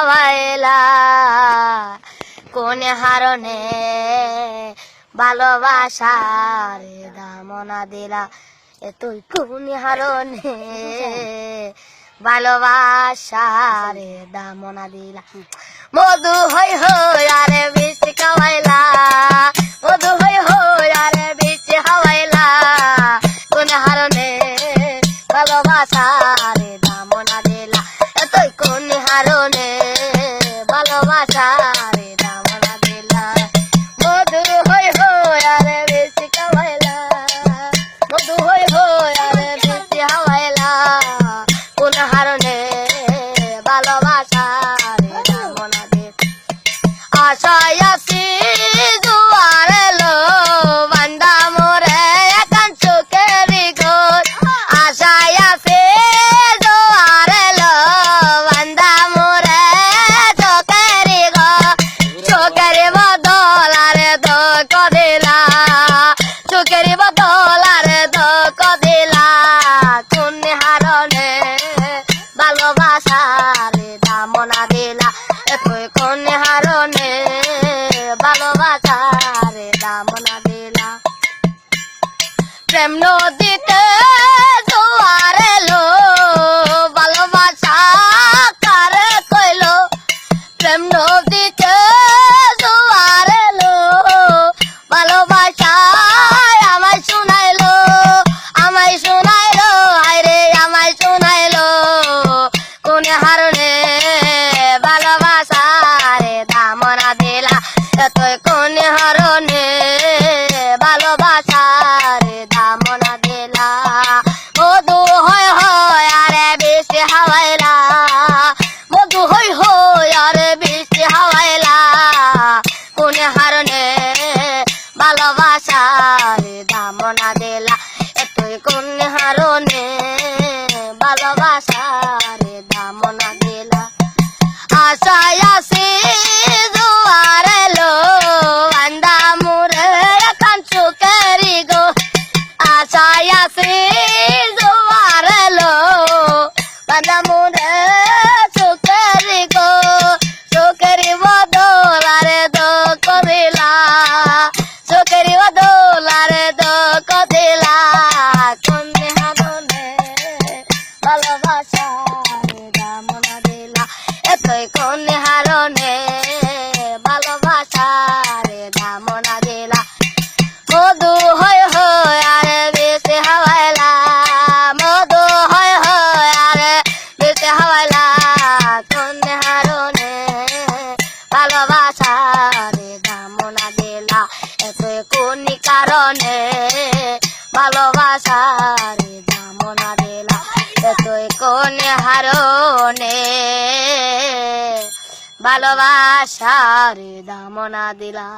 বাবাইলা কোন হারণে ভালোবাসার দামনা দিলা? তুই কোন হারণে ভালোবাসার দামনা দিলা? মধু হই হই আরে বৃষ্টি মধু ভালোবাসার হারনে ভালোবাসার দামনা দিলা তুই কোন হারণে ভালোবাসার দামনা দিলা। প্রেম নদীতে বেশি হাওয়াইলা। মধু হই হই আরে বৃষ্টি হাওয়াইলা। কোন হারনে ভালোবাসা রে দামনা দিলা? এতই দামনা দিলা? আশায় ভালোবাসা রে দামনা দিলা এতই কোন কারণে ভালোবাসা রে দামনা দিলা এতই কোন হারণে ভালোবাসা রে দামনা দিলা